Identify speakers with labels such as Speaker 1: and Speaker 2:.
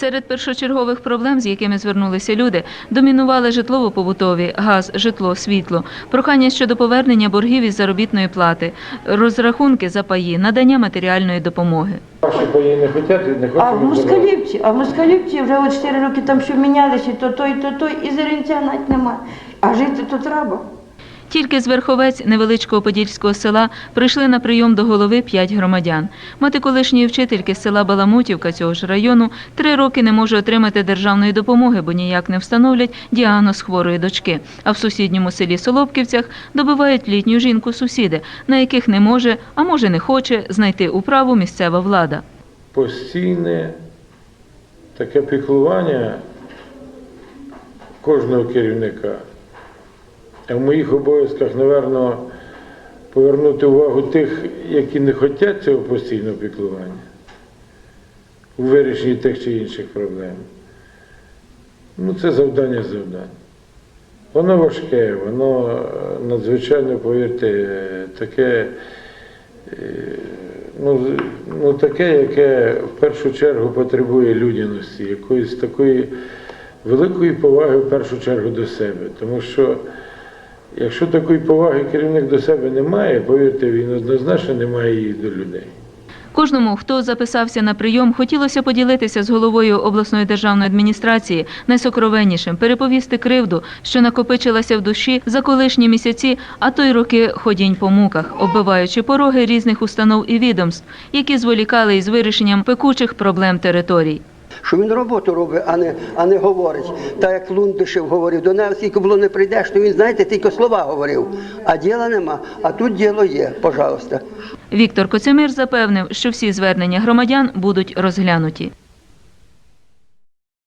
Speaker 1: Серед першочергових проблем, з якими звернулися люди, домінували житлово-побутові, газ, житло, світло, прохання щодо повернення боргів із заробітної плати, розрахунки за паї, надання матеріальної допомоги.
Speaker 2: Ваші паї не хочуть, не хочуть.
Speaker 3: А в Москалівці, а в Москалівці вже от 4 роки там що мінялися, то той, то той, і зеренця навіть нема. А жити то треба.
Speaker 1: Тільки з Верховець невеличкого подільського села прийшли на прийом до голови п'ять громадян. Мати колишньої вчительки з села Баламутівка цього ж району три роки не може отримати державної допомоги, бо ніяк не встановлять діагноз хворої дочки. А в сусідньому селі Солопківцях добивають літню жінку сусіди, на яких не може, а може не хоче знайти управу місцева влада.
Speaker 2: Постійне таке піклування кожного керівника. В моїх обов'язках, напевно, повернути увагу тих, які не хочуть цього постійного піклування у вирішенні тих чи інших проблем. Ну, це завдання завдань. Воно важке, воно е, надзвичайно, повірте, таке, е, ну, ну, таке, яке в першу чергу потребує людяності, якоїсь такої великої поваги в першу чергу до себе. Тому що якщо такої поваги керівник до себе не має, повірте, він однозначно не має її до людей.
Speaker 1: Кожному, хто записався на прийом, хотілося поділитися з головою обласної державної адміністрації найсокровеннішим, переповісти кривду, що накопичилася в душі за колишні місяці, а то й роки ходінь по муках, оббиваючи пороги різних установ і відомств, які зволікали із вирішенням пекучих проблем територій.
Speaker 4: Що він роботу робить, а не, а не говорить. Так як Лундишев говорив, до нас скільки було не прийдеш, то він, знаєте, тільки слова говорив, а діла нема. А тут діло є, пожалуйста.
Speaker 1: Віктор Коцемир запевнив, що всі звернення громадян будуть розглянуті.